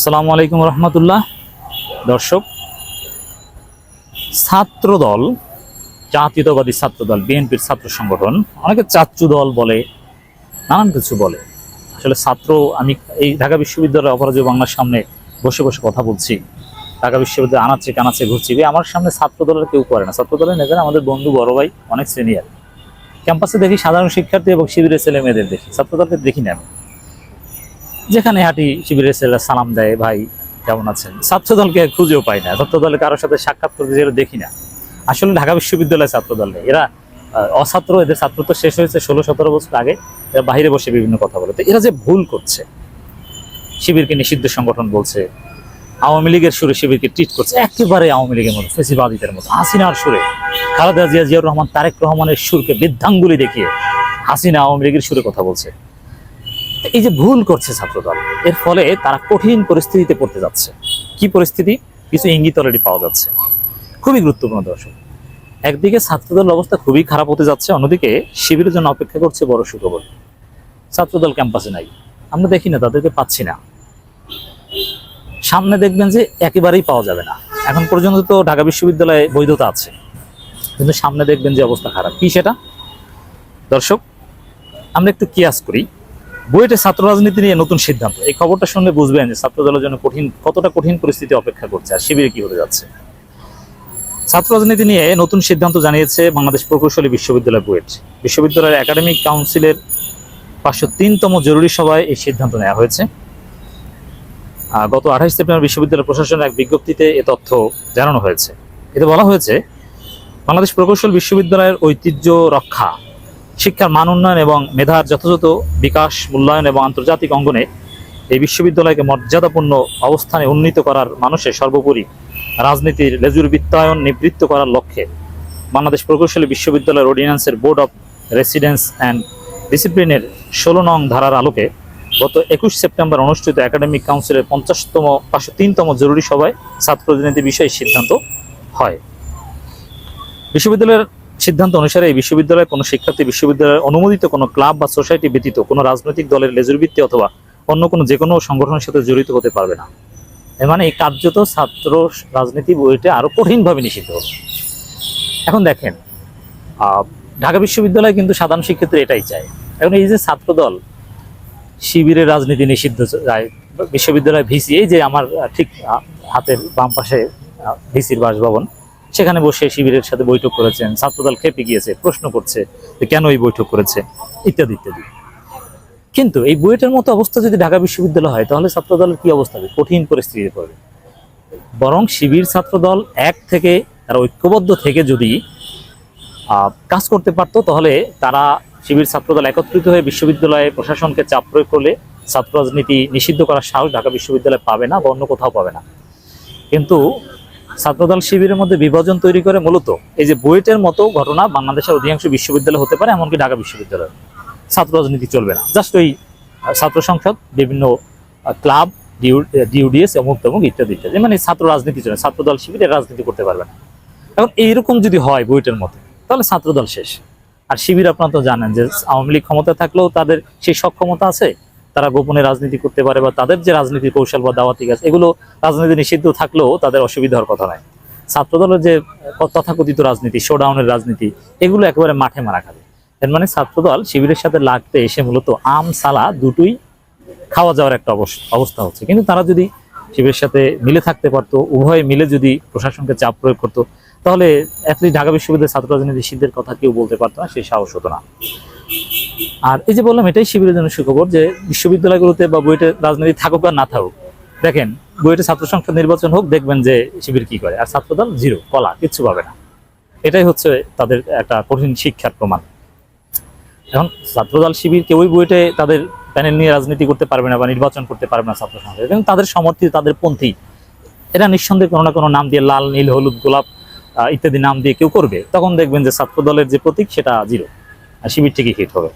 আসসালামু আলাইকুম রহমতুল্লাহ। দর্শক, ছাত্রদল, জাতীয়তাবাদী ছাত্র দল বিএনপির ছাত্র সংগঠন, অনেকে চাচ্চু দল বলে, নানান কিছু বলে। আসলে ছাত্র, আমি এই ঢাকা বিশ্ববিদ্যালয়ের অপরাজয় বাংলার সামনে বসে বসে কথা বলছি। ঢাকা বিশ্ববিদ্যালয় আনাচ্ছে কানাচ্ছে ঘুরছি। আমার সামনে ছাত্র দলের কেউ করে না। ছাত্র দলের নেতারা আমাদের বন্ধু, বড় ভাই, অনেক সিনিয়র ক্যাম্পাসে দেখি সাধারণ শিক্ষার্থী এবং শিবিরের ছেলে মেয়েদের দেখি। ছাত্রদলকে দেখি না আমি। যেখানে হাঁটি শিবিরের ছেলেরা সালাম দেয়, ভাই, কেমন আছেন? ছাত্র দলকে খুঁজেও পাই না। ছাত্র দলে কারোর সাথে সাক্ষাৎ করতে যেটা দেখি না। আসলে ঢাকা বিশ্ববিদ্যালয়ের ছাত্র দল নেই। এরা অছাত্র, এদের ছাত্র তো শেষ হয়েছে ষোলো, সতেরো বছর আগে। এরা বাইরে বসে বিভিন্ন কথা বলে। তো এরা যে ভুল করছে, শিবিরকে নিষিদ্ধ সংগঠন বলছে, আওয়ামী লীগের সুরে শিবিরকে ট্রিট করছে, একেবারে আওয়ামী লীগের মতো, ফেসিবাদীদের মতো, হাসিনার সুরে। খালেদা জিয়া, জিয়াউর রহমান, তারেক রহমানের সুরকে বৃদ্ধাঙ্গুলি দেখিয়ে হাসিনা আওয়ামী লীগের সুরে কথা বলছে। এই যে ভুল করছে ছাত্রদল, এর ফলে তারা কঠিন পরিস্থিতিতে পড়তে যাচ্ছে। কি পরিস্থিতি? কিছু ইঙ্গিত অলরেডি পাওয়া যাচ্ছে। খুবই গুরুত্বপূর্ণ দর্শক, একদিকে ছাত্রদল অবস্থা খুবই খারাপ হতে যাচ্ছে, অন্যদিকে শিবিরের জন্য অপেক্ষা করছে বড় সুখবর। ছাত্রদল ক্যাম্পাসে নাই। আমরা দেখি না, তাদেরকে পাচ্ছি না। সামনে দেখবেন যে একেবারেই পাওয়া যাবে না। এখন পর্যন্ত তো ঢাকা বিশ্ববিদ্যালয়ে বৈধতা আছে। কিন্তু সামনে দেখবেন যে অবস্থা খারাপ। কি সেটা? দর্শক, আমরা একটু কিয়াস করি। বুয়েটে ছাত্র রাজনীতি নিয়ে নতুন সিদ্ধান্ত। এই খবরটা শুনলে বুঝবেন যে ছাত্র দলের জন্য কঠিন, কতটা কঠিন পরিস্থিতি অপেক্ষা করছে আর শিবিরে কি হতে যাচ্ছে। ছাত্র রাজনীতি নিয়ে নতুন সিদ্ধান্ত জানিয়েছে বাংলাদেশ প্রকৌশলী বিশ্ববিদ্যালয় বুয়েট। বিশ্ববিদ্যালয়ের একাডেমিক কাউন্সিলের পাঁচশো তিনতম জরুরি সভায় এই সিদ্ধান্ত নেওয়া হয়েছে। গত আঠাশ সেপ্টেম্বর বিশ্ববিদ্যালয় প্রশাসনের এক বিজ্ঞপ্তিতে এ তথ্য জানানো হয়েছে। এতে বলা হয়েছে, বাংলাদেশ প্রকৌশল বিশ্ববিদ্যালয়ের ঐতিহ্য রক্ষা শিক্ষার মান উন্নয়ন এবং মেধার যথাযথ বিকাশ, মূল্যায়ন এবং আন্তর্জাতিক অঙ্গনে এই বিশ্ববিদ্যালয়কে মর্যাদাপূর্ণ অবস্থানে উন্নীত করার মানুষের সর্বোপরি রাজনীতির লেজুর বৃত্তায়ন নিবৃত্ত করার লক্ষ্যে বাংলাদেশ প্রকৌশলী বিশ্ববিদ্যালয়ের অর্ডিন্যান্সের বোর্ড অফ রেসিডেন্স অ্যান্ড ডিসিপ্লিনের ষোলো নং ধারার আলোকে গত একুশ সেপ্টেম্বর অনুষ্ঠিত একাডেমিক কাউন্সিলের পঞ্চাশতম পাঁচশো তিনতম জরুরি সভায় ছাত্র প্রতিনিধি বিষয়ে সিদ্ধান্ত হয়। বিশ্ববিদ্যালয়ের সিদ্ধান্ত অনুসারে এই বিশ্ববিদ্যালয়ে কোনো শিক্ষার্থী বিশ্ববিদ্যালয়ের অনুমোদিত কোনো ক্লাব বা সোসাইটি ব্যতীত কোনো রাজনৈতিক দলের লেজুরবৃত্তি অথবা অন্য কোনো যে কোনো সংগঠনের সাথে জড়িত হতে পারবে না। এর মানে এই কার্যত ছাত্র রাজনীতি বইটা আরও কঠিনভাবে নিষিদ্ধ হবে এখন দেখেন ঢাকা বিশ্ববিদ্যালয় কিন্তু সাধারণ শিক্ষার্থী এটাই চায়। এখন এই যে ছাত্র দল শিবিরের রাজনীতি নিষিদ্ধ চায় বিশ্ববিদ্যালয় ভিসি, এই যে আমার ঠিক হাতের বাম পাশে ভিসির বাসভবন সেখানে বসে শিবিরের সাথে বৈঠক করেছেন। ছাত্রদল খেপে গিয়েছে, প্রশ্ন করছে কেন এই বৈঠক করেছে, ইত্যাদি ইত্যাদি। কিন্তু এই বুয়েটের মতো অবস্থা যদি ঢাকা বিশ্ববিদ্যালয় হয়, তাহলে ছাত্রদলের কি অবস্থা? হবে কঠিন পরিস্থিতিতে পড়বে। বরং শিবির ছাত্রদল এক থেকে, তারা ঐক্যবদ্ধ থেকে যদি কাজ করতে পারতো, তাহলে তারা শিবির ছাত্রদল একত্রিত হয়ে বিশ্ববিদ্যালয়ে প্রশাসনকে চাপ প্রয়োগ করলে ছাত্র রাজনীতি নিষিদ্ধ করার সাহস ঢাকা বিশ্ববিদ্যালয় পাবে না বা অন্য কোথাও পাবে না। কিন্তু ছাত্রদল শিবিরের মধ্যে বিভাজন তৈরি করে মূলত এই যে বুয়েটের মতো ঘটনা বাংলাদেশের অধিকাংশ বিশ্ববিদ্যালয় হতে পারে, এমনকি ঢাকা বিশ্ববিদ্যালয় ছাত্র রাজনীতি চলবে না। জাস্ট ওই ছাত্র সংসদ, বিভিন্ন ক্লাব ডিউডিএস, অমুক তমুক ইত্যাদি ইত্যাদি। মানে ছাত্র রাজনীতি চলে ছাত্রদল শিবিরের রাজনীতি করতে পারবে না। এখন এইরকম যদি হয় বুয়েটের মতো, তাহলে ছাত্রদল শেষ। আর শিবির আপনারা তো জানেন যে আওয়ামী লীগ ক্ষমতা থাকলেও তাদের সেই সক্ষমতা আছে। তারা গোপনে রাজনীতি করতে পারে বা তাদের যে রাজনীতি কৌশল বা দাওয়াতি কাজ, এগুলো রাজনীতি নিষিদ্ধ থাকলেও তাদের অসুবিধার কথা নয়। ছাত্রদলের যে তথাকথিত রাজনীতি শোডাউনের রাজনীতি, এগুলো একেবারে মাঠে মারা খাবে। এর মানে ছাত্রদল শিবিরের সাথে লাগতে এসে মূলত আম, সালা দুটোই খাওয়া যাওয়ার একটা অবস- অবস্থা হচ্ছে। কিন্তু তারা যদি শিবিরের সাথে মিলে থাকতে পারতো, উভয়ে মিলে যদি প্রশাসনকে চাপ প্রয়োগ করতো, তাহলে অ্যাটলিস্ট ঢাকা বিশ্ববিদ্যালয়ের ছাত্র রাজনীতি নিষিদ্ধের কথা কেউ বলতে পারতো না সেই সাহস হতো না। আর এই যে বললাম, এটাই শিবিরের জন্য সুখবর যে বিশ্ববিদ্যালয়গুলোতে বা বইটে রাজনীতি থাকুক আর না থাকুক, দেখেন বইটে ছাত্র সংসদ নির্বাচন হোক, দেখবেন যে শিবির কি করে। আর ছাত্রদল জিরো, কলা, কিচ্ছু পাবে না। এটাই হচ্ছে তাদের একটা কঠিন শিক্ষার প্রমাণ। এখন ছাত্রদল শিবির কেউই বইটে তাদের প্যানেল নিয়ে রাজনীতি করতে পারবে না বা নির্বাচন করতে পারবে না ছাত্র সংসদ। এবং তাদের সমর্থিত তাদের পন্থী, এরা নিঃসন্দেহে কোনো না কোনো নাম দিয়ে লাল, নীল, হলুদ, গোলাপ ইত্যাদি নাম দিয়ে কেউ করবে। তখন দেখবেন যে ছাত্র দলের যে প্রতীক, সেটা জিরো। আর শিবির ঠিকই হিট হবে।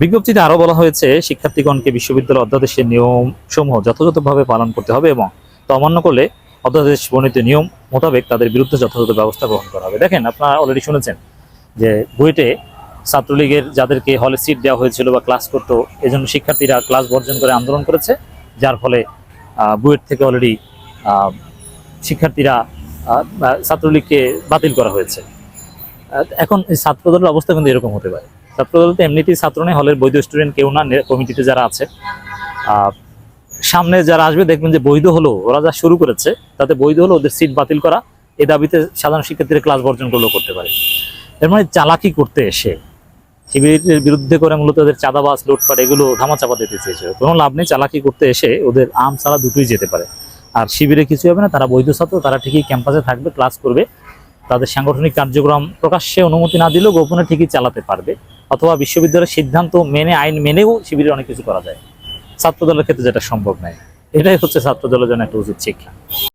বিজ্ঞপ্তিতে আরও বলা হয়েছে, শিক্ষার্থীগণকে বিশ্ববিদ্যালয় অধ্যাদেশের নিয়ম সমূহ যথাযথভাবে পালন করতে হবে এবং তা অমান্য করলে অধ্যাদেশ বর্ণিত নিয়ম মোতাবেক তাদের বিরুদ্ধে যথাযথ ব্যবস্থা গ্রহণ করা হবে। দেখেন, আপনারা অলরেডি শুনেছেন যে বুয়েটে ছাত্রলীগের যাদেরকে হলে সিট দেওয়া হয়েছিল বা ক্লাস করতো, এজন্য শিক্ষার্থীরা ক্লাস বর্জন করে আন্দোলন করেছে, যার ফলে বুয়েট থেকে অলরেডি শিক্ষার্থীরা ছাত্রলীগকে বাতিল করা হয়েছে। এখন এই ছাত্রদলের অবস্থা কিন্তু এরকম হতে পারে। ছাত্রদল তো এমনিতেই ছাত্র নেই, হলের বৈধ স্টুডেন্ট কেউ না কমিটিতে যারা আছে। সামনে যারা আসবে দেখবেন যে বৈধ হলো, ওরা যা শুরু করেছে, তাতে বৈধ হলো ওদের সিট বাতিল করা এ দাবিতে সাধারণ শিক্ষার্থীরা ক্লাস বর্জন করলেও করতে পারে। এর মানে চালাকি করতে এসে, শিবিরের বিরুদ্ধে করে মূলত ওদের চাঁদাবাজ, লুটপাট, এগুলো ধামাচাপা দিতে চেয়েছে। কোনো লাভ নেই চালাকি করতে এসে ওদের আম ছাড়া দুটোই যেতে পারে। আর শিবিরে কিছু হবে না, তারা বৈধ ছাত্র, তারা ঠিকই ক্যাম্পাসে থাকবে ক্লাস করবে। তাদের সাংগঠনিক কার্যক্রম প্রকাশ্যে অনুমতি না দিলেও গোপনে ঠিকই চালাতে পারবে। অথবা বিশ্ববিদ্যালয়ের সিদ্ধান্ত মেনে আইন মেনেও শিবিরের অনেক কিছু করা যায়। ছাত্রদলের ক্ষেত্রে যেটা সম্ভব নয়। এটাই হচ্ছে ছাত্রদলের জন্য একটা উচিত শিক্ষা।